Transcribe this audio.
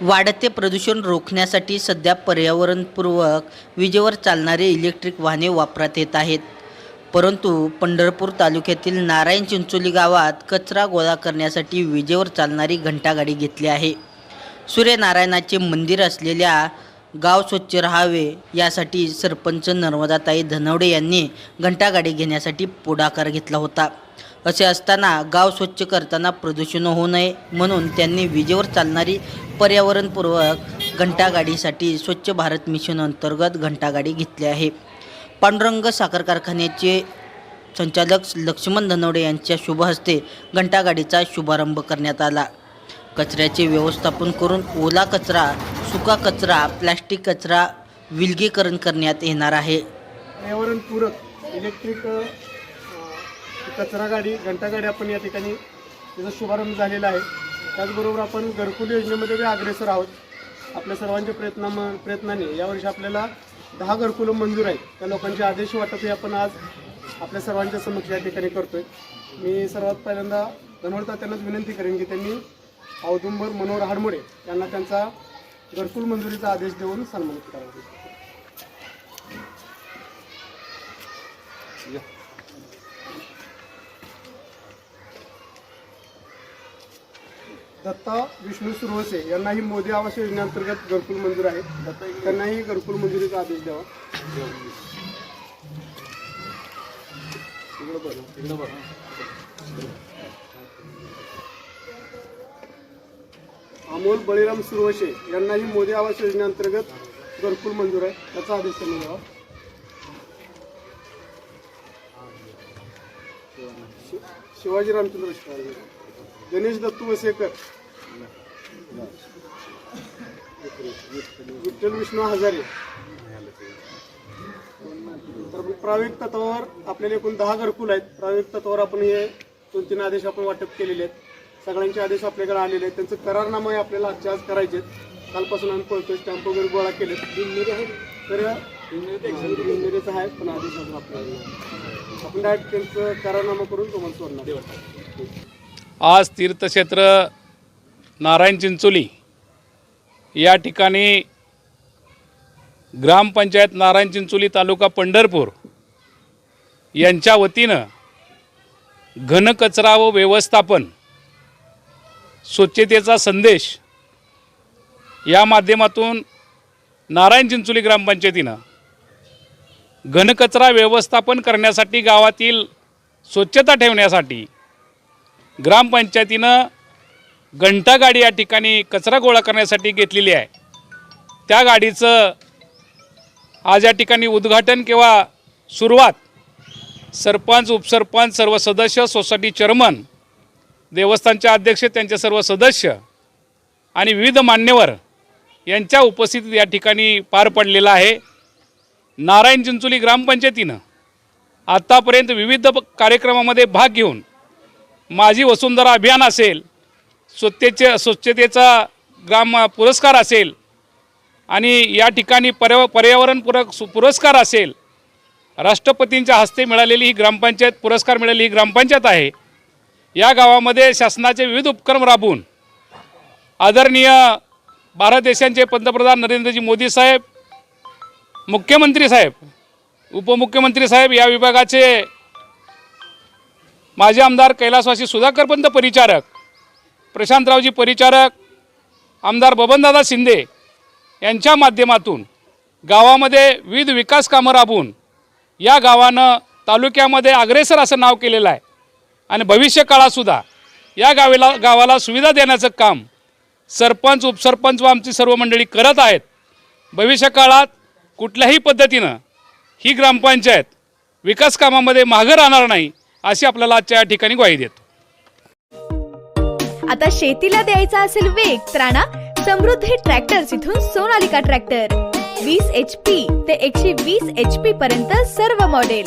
वाढते प्रदूषण रोखण्यासाठी सध्या पर्यावरणपूर्वक विजेवर चालणारे इलेक्ट्रिक वाहने वापरात येत आहेत. परंतु पंढरपूर तालुक्यातील नारायण चिंचोली गावात कचरा गोळा करण्यासाठी विजेवर चालणारी घंटागाडी घेतली आहे. सूर्यनारायणाचे मंदिर असलेल्या गाव स्वच्छ राहावे यासाठी सरपंच नर्मदाताई धनवडे यांनी घंटागाडी घेण्यासाठी पुढाकार घेतला होता. असे असताना गाव स्वच्छ करताना प्रदूषण होऊ नये म्हणून त्यांनी विजेवर चालणारी पर्यावरणपूर्वक घंटागाडीसाठी स्वच्छ भारत मिशन अंतर्गत घंटागाडी घेतली आहे. पांडुरंग साखर कारखान्याचे संचालक लक्ष्मण धनवडे यांच्या शुभ हस्ते घंटागाडीचा शुभारंभ करण्यात आला. कचऱ्याचे व्यवस्थापन करून ओला कचरा सुका कचरा प्लॅस्टिक कचरा विलगीकरण करण्यात येणार आहे. पर्यावरणपूरक इलेक्ट्रिक अ, कचरा गाडी घंटा गाडी आपण या ठिकाणी त्याचा शुभारंभ झालेला आहे. त्याचबरोबर आपण घरकुल योजनेमध्ये बी अग्रेसर आहोत. आपल्या सर्वांच्या प्रयत्ना प्रयत्नाने यावर्षी आपल्याला दहा घरकुलं मंजूर आहेत. त्या लोकांचे आदेश वाटप हे आपण आज आपल्या सर्वांच्या समक्ष या ठिकाणी करतोय. मी सर्वात पहिल्यांदा धनवडता त्यांनाच विनंती करेन की त्यांनी औदुंबर मनोहर हाडमोडे यांना त्यांचा घरकुल मंजुरीचा आदेश देऊन सन्मानित करावा. दत्ता विष्णू सुरवसे यांनाही मोदी आवास योजनेअंतर्गत घरकुल मंजूर आहे. त्यांनाही घरकुल मंजुरीचा आदेश द्यावा. इकडं इकडं. अमोल बळीराम सुरवशे यांनाही मोदी आवास योजनेअंतर्गत घरकुल मंजूर आहे. त्याचा आदेश त्यांनी द्यावा शि- शिवाजी रामचंद्र शिवाजी. गणेश दत्तू वसेकर. विठ्ठल विष्णू हजारे तर प्रायोगिक तत्वावर आपल्याला एकूण दहा घरकुल आहेत. प्रायोगिक तत्वावर आपण हे दोन तीन आदेश आपण वाटप केलेले आहेत. सगळ्यांचे आदेश आपल्याकडे आलेले आहेत. त्यांचं करारनामा हे आपल्याला आजच्या आज करायचे आहेत. कालपासून आम्ही पळतोय स्टॅम्प वगैरे गोळा केलेत. तर इंजिनिअरिंगचं आहे पण आदेश अजून आपल्याला. आपण डायरेक्ट त्यांचं करारनामा करून तुम्हाला सोडणार. आज तीर्थक्षेत्र नारायण चिंचोली या ठिकाणी ग्रामपंचायत नारायण चिंचोली तालुका पंढरपूर यांच्या वतीनं घनकचरा व व्यवस्थापन स्वच्छतेचा संदेश या माध्यमातून नारायण चिंचोली ग्रामपंचायतीनं घनकचरा व्यवस्थापन करण्यासाठी गावातील स्वच्छता ठेवण्यासाठी ग्रामपंचायतीनं घंटागाडी या ठिकाणी कचरा गोळा करण्यासाठी घेतलेली आहे. त्या गाडीचं आज या ठिकाणी उद्घाटन किंवा सुरुवात सरपंच उपसरपंच सर्व सदस्य सोसायटी चेअरमन देवस्थानचे अध्यक्ष त्यांचे सर्व सदस्य आणि विविध मान्यवर यांच्या उपस्थितीत या ठिकाणी पार पडलेला आहे. नारायण चिंचोली ग्रामपंचायतीनं आत्तापर्यंत विविध प- कार्यक्रमामध्ये भाग घेऊन माझी वसुंधरा अभियान असेल स्वच्छतेचे स्वच्छतेचा ग्राम पुरस्कार असेल आणि या ठिकाणी पर्या पर्यावरणपूरक सु पुरस्कार असेल राष्ट्रपतींच्या हस्ते मिळालेली ही ग्रामपंचायत पुरस्कार मिळालेली ही ग्रामपंचायत आहे. या गावामध्ये शासनाचे विविध उपक्रम राबवून आदरणीय भारत देशांचे पंतप्रधान नरेंद्रजी मोदी साहेब मुख्यमंत्री साहेब उपमुख्यमंत्री साहेब या विभागाचे माजी आमदार कैलासवासी सुधाकरपंत परिचारक प्रशांतरावजी परिचारक आमदार बबनदादा शिंदे यांच्या माध्यमातून गावामध्ये विविध विकास कामं राबवून या गावानं तालुक्यामध्ये अग्रेसर असं नाव केलेलं आहे. आणि भविष्य काळातसुद्धा या गावेला गावाला सुविधा देण्याचं काम सरपंच उपसरपंच व आमची सर्व मंडळी करत आहेत. भविष्य काळात कुठल्याही पद्धतीनं ही ग्रामपंचायत विकास कामामध्ये मागं राहणार नाही अशी आपल्याला आजच्या या ठिकाणी ग्वाही देतो. आता शेतीला द्यायचा असेल वेग तर आणा समृद्धी ट्रॅक्टर्स इथून सोनालिका ट्रॅक्टर. वीस एच पी ते एकशे वीस एच पी पर्यंत सर्व मॉडेल